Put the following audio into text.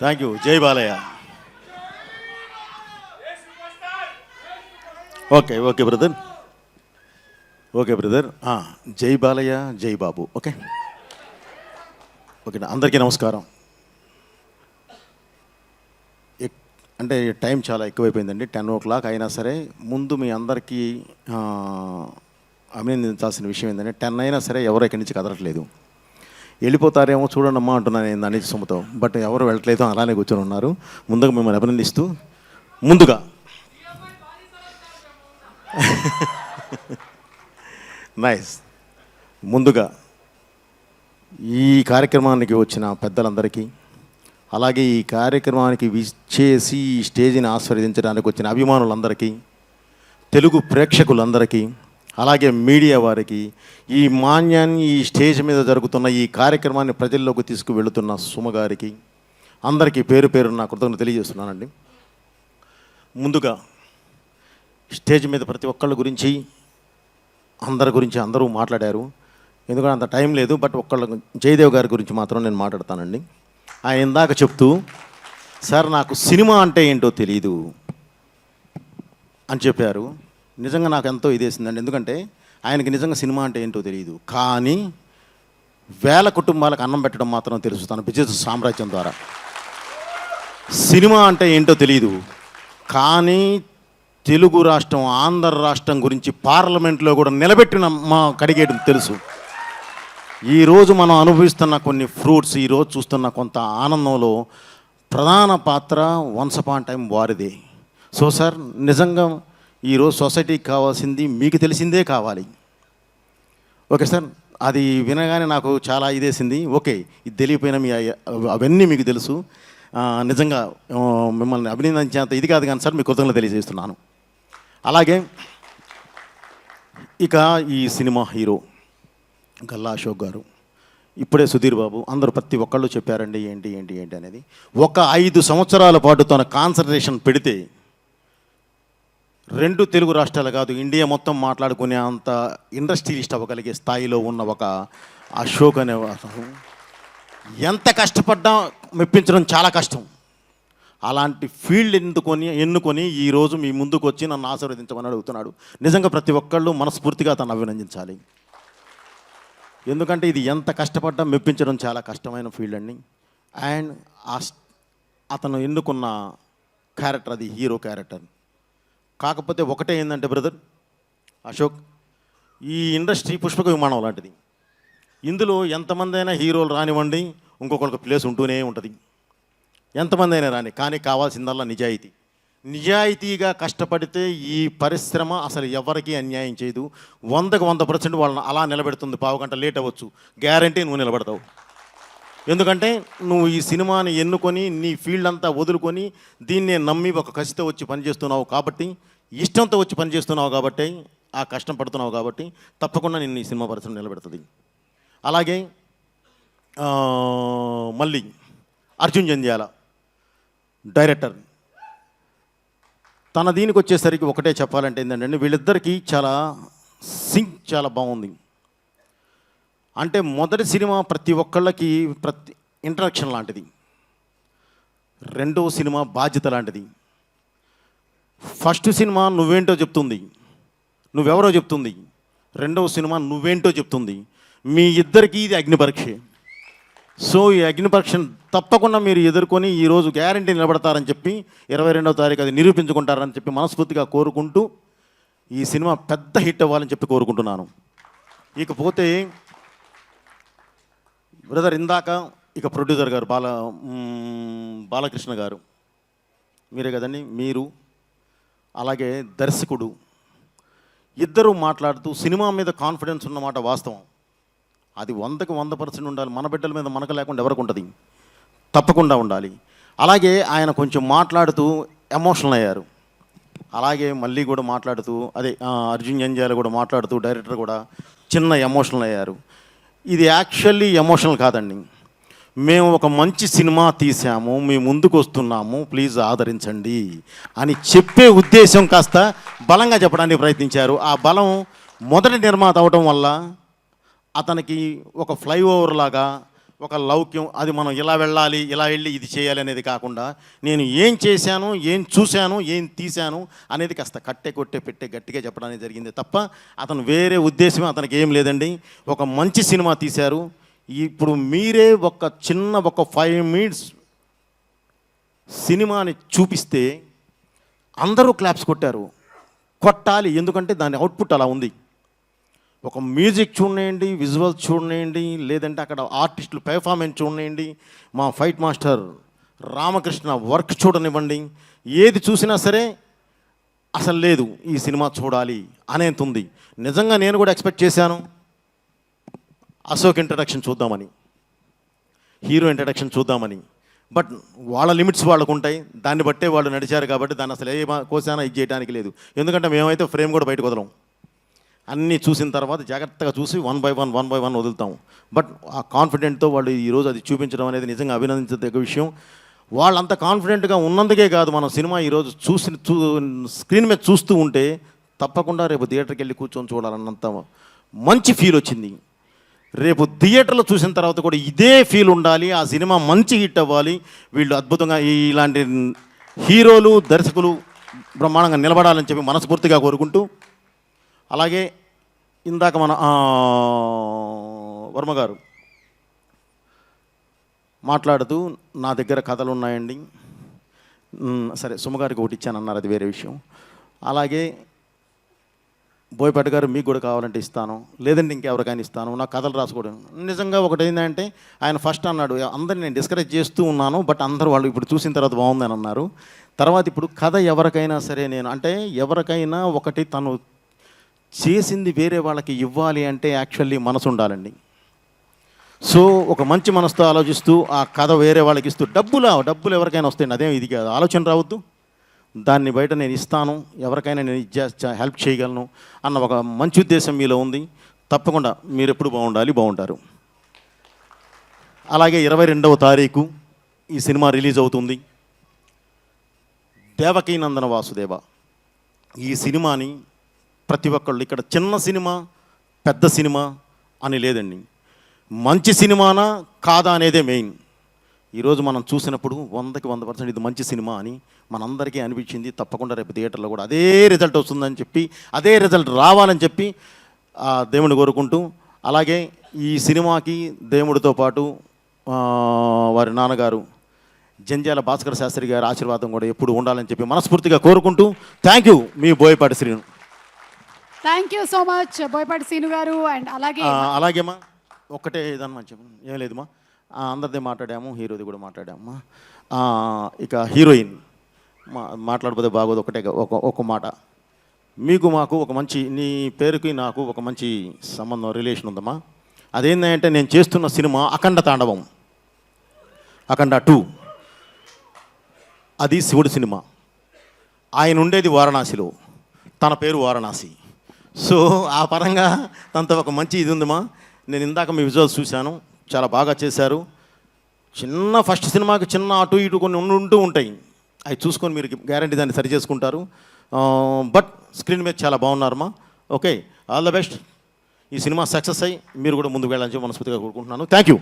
Thank you. జై Balayya. Okay okay brother. Okay brother. జై బాలయ్య జై బాబు. ఓకే. ఓకే అందరికీ నమస్కారం. ఎక్- అంటే టైం చాలా ఎక్కువైపోయిందండి. టెన్ ఓ క్లాక్ అయినా సరే ముందు మీ అందరికీ అభినందించాల్సిన విషయం ఏంటంటే టెన్ అయినా సరే ఎవరు ఇక్కడి నుంచి కదలట్లేదు. వెళ్ళిపోతారేమో చూడండమ్మా అంటున్నాను నేను దాని సొమ్ముతో బట్ ఎవరు వెళ్ళట్లేదు అలానే కూర్చొని ఉన్నారు. ముందుగా మిమ్మల్ని అభినందిస్తూ ముందుగా. నైస్ ముందుగా ఈ కార్యక్రమానికి వచ్చిన పెద్దలందరికీ అలాగే ఈ కార్యక్రమానికి విచ్చేసి ఈ స్టేజిని ఆస్వాదించడానికి వచ్చిన అభిమానులందరికీ తెలుగు ప్రేక్షకులందరికీ అలాగే మీడియా వారికి ఈ మాన్యాన్ని ఈ స్టేజ్ మీద జరుగుతున్న ఈ కార్యక్రమాన్ని ప్రజల్లోకి తీసుకువెళుతున్న సుమ గారికి అందరికీ పేరు పేరు నా కృతజ్ఞత తెలియజేస్తున్నానండి. ముందుగా స్టేజ్ మీద ప్రతి ఒక్కళ్ళ గురించి అందరి గురించి అందరూ మాట్లాడారు. ఎందుకంటే అంత టైం లేదు బట్ ఒక్కళ్ళ జయదేవ్ గారి గురించి మాత్రం నేను మాట్లాడతానండి. ఆయన ఇందాక చెప్తూ సార్ నాకు సినిమా అంటే ఏంటో తెలియదు అని చెప్పారు. నిజంగా నాకు ఎంతో ఇదేసిందండి ఎందుకంటే ఆయనకి నిజంగా సినిమా అంటే ఏంటో తెలియదు. కానీ వేల కుటుంబాలకు అన్నం పెట్టడం మాత్రం తెలుసు తన బిజినెస్ సామ్రాజ్యం ద్వారా. సినిమా అంటే ఏంటో తెలియదు కానీ తెలుగు రాష్ట్రం ఆంధ్ర రాష్ట్రం గురించి పార్లమెంట్లో కూడా నిలబెట్టిన మా కడిగేయడం తెలుసు. ఈరోజు మనం అనుభవిస్తున్న కొన్ని ఫ్రూట్స్ ఈరోజు చూస్తున్న కొంత ఆనందంలో ప్రధాన పాత్ర వన్స్ అపాన్ టైం వారిదే. సో సార్ నిజంగా ఈరోజు సొసైటీకి కావాల్సింది మీకు తెలిసిందే కావాలి. ఓకే సార్ అది వినగానే నాకు చాలా ఇదేసింది. ఓకే ఇది తెలియపోయినా మీ అవన్నీ మీకు తెలుసు. నిజంగా మిమ్మల్ని అభినందించేంత ఇది కాదు కానీ సార్ మీ కృతజ్ఞత తెలియజేస్తున్నాను. అలాగే ఇక ఈ సినిమా హీరో గల్లా అశోక్ గారు. ఇప్పుడే సుధీర్ బాబు అందరూ ప్రతి ఒక్కళ్ళు చెప్పారండి ఏంటి ఏంటి ఏంటి అనేది. ఒక ఐదు సంవత్సరాల పాటు తన కాన్సన్ట్రేషన్ పెడితే రెండు తెలుగు రాష్ట్రాలు కాదు ఇండియా మొత్తం మాట్లాడుకునే అంత ఇండస్ట్రియలిస్ట్ అవ్వగలిగే స్థాయిలో ఉన్న ఒక అశోక్ అనే ఎంత కష్టపడ్డా మెప్పించడం చాలా కష్టం. అలాంటి ఫీల్డ్ ఎన్నుకొని ఎన్నుకొని ఈరోజు మీ ముందుకు వచ్చి నన్ను ఆశీర్వదించమని అడుగుతున్నాడు. నిజంగా ప్రతి ఒక్కళ్ళు మనస్ఫూర్తిగా తను అభినందించాలి. ఎందుకంటే ఇది ఎంత కష్టపడ్డా మెప్పించడం చాలా కష్టమైన ఫీల్డ్ అండి. అండ్ అతను ఎన్నుకున్న క్యారెక్టర్ అది హీరో క్యారెక్టర్. కాకపోతే ఒకటే ఏంటంటే బ్రదర్ అశోక్ ఈ ఇండస్ట్రీ పుష్పక విమానం లాంటిది. ఇందులో ఎంతమంది అయినా హీరోలు రానివ్వండి ఇంకొకరికి ప్లేస్ ఉంటూనే ఉంటుంది. ఎంతమంది అయినా రాని కానీ కావాల్సిందల్లా నిజాయితీ. నిజాయితీగా కష్టపడితే ఈ పరిశ్రమ అసలు ఎవరికీ అన్యాయం చేయదు. వందకు వంద పర్సెంట్ వాళ్ళని అలా నిలబెడుతుంది పావు గంట లేట్ అవ్వచ్చు. గ్యారంటీ నువ్వు నిలబడతావు. ఎందుకంటే నువ్వు ఈ సినిమాని ఎన్నుకొని నీ ఫీల్డ్ అంతా వదులుకొని దీన్నే నమ్మి ఒక కసితో వచ్చి పనిచేస్తున్నావు కాబట్టి ఇష్టంతో వచ్చి పనిచేస్తున్నావు కాబట్టి ఆ కష్టం పడుతున్నావు కాబట్టి తప్పకుండా నిన్ను ఈ సినిమా పరిశ్రమ నిలబెడుతుంది. అలాగే మళ్ళీ అర్జున్ జంధ్యాల డైరెక్టర్. తన దీనికి వచ్చేసరికి ఒకటే చెప్పాలంటే ఏంటంటే వీళ్ళిద్దరికీ చాలా సింక్ చాలా బాగుంది. అంటే మొదటి సినిమా ప్రతి ఒక్కళ్ళకి ప్రతి ఇంట్రడక్షన్ లాంటిది. రెండవ సినిమా బాధ్యత లాంటిది. ఫస్ట్ సినిమా నువ్వేంటో చెప్తుంది. నువ్వెవరో చెప్తుంది. రెండవ సినిమా నువ్వేంటో చెప్తుంది. మీ ఇద్దరికీ ఇది అగ్నిపరీక్ష సో ఈ అగ్నిపరీక్షను తప్పకుండా మీరు ఎదుర్కొని ఈరోజు గ్యారంటీ నిలబడతారని చెప్పి ఇరవై రెండవ తారీఖు అది నిరూపించుకుంటారని చెప్పి మనస్ఫూర్తిగా కోరుకుంటూ ఈ సినిమా పెద్ద హిట్ అవ్వాలని చెప్పి కోరుకుంటున్నాను. ఇకపోతే బ్రదర్ ఇందాక ఇక ప్రొడ్యూసర్ గారు బాల బాలకృష్ణ గారు మీరే కదండి మీరు అలాగే దర్శకుడు ఇద్దరు మాట్లాడుతూ సినిమా మీద కాన్ఫిడెన్స్ ఉన్నమాట వాస్తవం. అది వందకు వంద పర్సెంట్ ఉండాలి. మన బిడ్డల మీద మనకు లేకుండా ఎవరికి ఉంటుంది? తప్పకుండా ఉండాలి. అలాగే ఆయన కొంచెం మాట్లాడుతూ ఎమోషనల్ అయ్యారు. అలాగే మళ్ళీ కూడా మాట్లాడుతూ అదే అర్జున్ జంజాల కూడా మాట్లాడుతూ డైరెక్టర్ కూడా చిన్న ఎమోషనల్ అయ్యారు. ఇది యాక్చువల్లీ ఎమోషనల్ కాదండి. మేము ఒక మంచి సినిమా తీసాము మీ ముందుకు వస్తున్నాము ప్లీజ్ ఆదరించండి అని చెప్పే ఉద్దేశం కాస్త బలంగా చెప్పడానికి ప్రయత్నించారు. ఆ బలం మొదటి నిర్మాత అవడం వల్ల అతనికి ఒక ఫ్లైఓవర్ లాగా ఒక లౌక్యం అది మనం ఇలా వెళ్ళాలి ఇలా వెళ్ళి ఇది చేయాలి అనేది కాకుండా నేను ఏం చేశాను ఏం చూశాను ఏం తీశాను అనేది కాస్త కట్టే కొట్టే పెట్టే గట్టిగా చెప్పడానికి జరిగింది తప్ప అతను వేరే ఉద్దేశం అతనికి ఏం లేదండి. ఒక మంచి సినిమా తీశారు. ఇప్పుడు మీరే ఒక చిన్న ఒక ఫైవ్ మినిట్స్ సినిమాని చూపిస్తే అందరూ క్లాప్స్ కొట్టారు. కొట్టాలి ఎందుకంటే దాని అవుట్పుట్ అలా ఉంది. ఒక మ్యూజిక్ చూడండి విజువల్ చూడనియండి లేదంటే అక్కడ ఆర్టిస్టులు పెర్ఫార్మెన్స్ చూడండి మా ఫైట్ మాస్టర్ రామకృష్ణ వర్క్ చూడనివ్వండి ఏది చూసినా సరే అసలు లేదు ఈ సినిమా చూడాలి అనేంత ఉంది నిజంగా నేను కూడా ఎక్స్పెక్ట్ చేశాను అశోక్ ఇంట్రడక్షన్ చూద్దామని హీరో ఇంట్రడక్షన్ చూద్దామని. బట్ వాళ్ళ లిమిట్స్ వాళ్ళకు ఉంటాయి దాన్ని బట్టే వాళ్ళు నడిచారు కాబట్టి దాన్ని అసలు ఏ కోసానా ఇది చేయడానికి లేదు. ఎందుకంటే మేమైతే ఫ్రేమ్ కూడా బయటకు వదలం. అన్నీ చూసిన తర్వాత జాగ్రత్తగా చూసి one by one one by one వదులుతాం but ఆ కాన్ఫిడెంట్తో వాళ్ళు ఈరోజు అది చూపించడం అనేది నిజంగా అభినందించదగ్గ విషయం. వాళ్ళంత కాన్ఫిడెంట్గా ఉన్నందుకే కాదు మనం సినిమా ఈరోజు చూసి చూ స్క్రీన్ మీద చూస్తూ ఉంటే తప్పకుండా రేపు థియేటర్కి వెళ్ళి కూర్చొని చూడాలన్నంత మంచి ఫీల్ వచ్చింది. రేపు థియేటర్లో చూసిన తర్వాత కూడా ఇదే ఫీల్ ఉండాలి ఆ సినిమా మంచి హిట్ అవ్వాలి. వీళ్ళు అద్భుతంగా ఇలాంటి హీరోలు దర్శకులు బ్రహ్మాండంగా నిలబడాలని చెప్పి మనస్ఫూర్తిగా కోరుకుంటూ అలాగే ఇందాక మన వర్మగారు వర్మ గారు మాట్లాడుతూ నా దగ్గర కథలు ఉన్నాయండి సరే సుమగారికి ఒకటి ఇచ్చానన్నారు అది వేరే విషయం. అలాగే బోయపాటి గారు మీకు కూడా కావాలంటే ఇస్తాను లేదంటే ఇంకెవరికైనా ఇస్తాను నా కథలు రాసుకోవడం. నిజంగా ఒకటి ఏంటంటే ఆయన ఫస్ట్ అన్నాడు అందరిని నేను డిస్కరేజ్ చేస్తూ ఉన్నాను బట్ అందరూ వాళ్ళు ఇప్పుడు చూసిన తర్వాత బాగుందని అన్నారు. తర్వాత ఇప్పుడు కథ ఎవరికైనా సరే నేను అంటే ఎవరికైనా ఒకటి తను చేసింది వేరే వాళ్ళకి ఇవ్వాలి అంటే యాక్చువల్లీ మనసు ఉండాలండి. సో ఒక మంచి మనసుతో ఆలోచిస్తూ ఆ కథ వేరే వాళ్ళకి ఇస్తూ డబ్బులా డబ్బులు ఎవరికైనా వస్తాయండి. అదేం ఇది కాదు. ఆలోచన రావద్దు. దాన్ని బయట నేను ఇస్తాను. ఎవరికైనా నేను హెల్ప్ చేయగలను అన్న ఒక మంచి ఉద్దేశం మీలో ఉంది. తప్పకుండా మీరు ఎప్పుడు బాగుండాలి బాగుంటారు. అలాగే ఇరవై రెండవ తారీఖు ఈ సినిమా రిలీజ్ అవుతుంది. దేవకీ నందన వాసుదేవ. ఈ సినిమాని ప్రతి ఒక్కళ్ళు ఇక్కడ చిన్న సినిమా పెద్ద సినిమా అని లేదండి. మంచి సినిమానా కాదా అనేదే మెయిన్. ఈరోజు మనం చూసినప్పుడు వందకి వంద పర్సెంట్ ఇది మంచి సినిమా అని మనందరికీ అనిపించింది. తప్పకుండా రేపు థియేటర్లో కూడా అదే రిజల్ట్ వస్తుందని చెప్పి అదే రిజల్ట్ రావాలని చెప్పి దేవుడిని దేవుని కోరుకుంటూ అలాగే ఈ సినిమాకి దేవుడితో పాటు వారి నాన్నగారు జంజాల భాస్కర శాస్త్రి గారి ఆశీర్వాదం కూడా ఎప్పుడు ఉండాలని చెప్పి మనస్ఫూర్తిగా కోరుకుంటూ thank you me Boyapati Srinu. Thank you so much Boyapati Seenu గారు అండ్ అలాగే అలాగేమా ఒక్కటే ఏదన్నా చెప్పు ఏం లేదుమా ఆ, అందరిది మాట్లాడాము హీరోది కూడా మాట్లాడామమ్మా ఆ, ఇక హీరోయిన్ మా మాట్లాడకపోతే బాగోదు ఒకటే ఒక ఒక మాట. మీకు మాకు ఒక మంచి నీ పేరుకి నాకు ఒక మంచి సంబంధం రిలేషన్ ఉందమ్మా అదేంటంటే నేను చేస్తున్న సినిమా అఖండ తాండవం. అఖండ టూ. అది శివుడి సినిమా. ఆయన ఉండేది వారణాసిలో. తన పేరు వారణాసి. సో ఆ పరంగా తనతో ఒక మంచి ఇది ఉందమ్మా. నేను ఇందాక మీ విజువల్స్ చూశాను. చాలా బాగా చేశారు. చిన్న ఫస్ట్ సినిమాకి చిన్న అటు ఇటు కొన్ని ఉంటూ ఉంటాయి. అవి చూసుకొని మీరు గ్యారంటీ దాన్ని సరి చేసుకుంటారు. బట్ స్క్రీన్ మీద చాలా బాగున్నారమ్మా. Okay all the best. ఈ సినిమా సక్సెస్ అయ్యి మీరు కూడా ముందుకు వెళ్ళాలని మనస్ఫూర్తిగా కోరుకుంటున్నాను. Thank you.